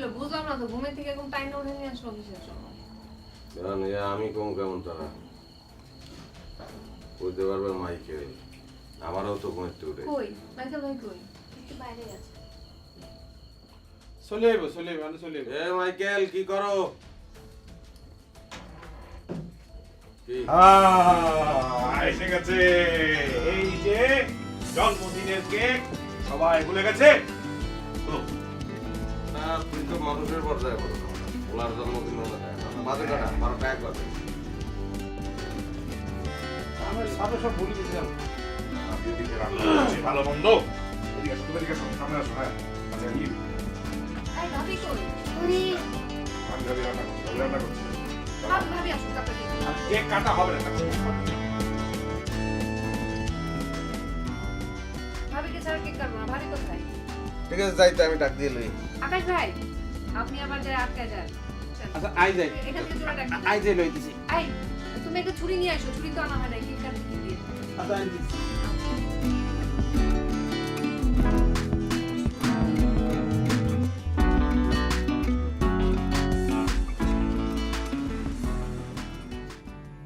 হইল বুঝলাম না তো ঘুমে থেকে এরকম টাইম উঠে নিয়ে আসলো কিসের জন্য? জানি আমি কম কেমন তারা বুঝতে পারবে মাইকে। আমারও তো ঘুমের থেকে উঠে। কই? মাইকেল ভাই কই? একটু বাইরে গেছে এসে গেছে। এই জন্মদিনের কেক সবাই ভুলে গেছে? তুই তো মানুষের পর্যায়ে বলো ওনার জন্মদিন হয় না। বাজে কাটা বারো টাকা বাজে আমি সামনে সব ভুলে গেছিলাম আপনি এদিকে রান্না করছি, ভালো মন্দ। এদিকে আসো, তুমি এদিকে আসো, সামনে আসো, হ্যাঁ। আচ্ছা, কি? ভাবি কই? আমি ভাবি রান্না করছি, রান্না করছি। ভাবি ভাবি তারপরে কেক কাটা হবে না ভাবিকে ছাড়া কেক কাটবো না ভাবি কোথায়? ঠিক আছে যাই যাইতে আমি ডাক দিয়ে লই। আকাশ ভাই আপনি আবার যায় আটকে যান। আচ্ছা আই যাই। এখান থেকে জোড়া ডাক আই যাই লইতেছি। আই তুমি একটা ছুরি নিয়ে আসো ছুরি তো আনা হয় না কি দিয়ে? আচ্ছা আই দিছি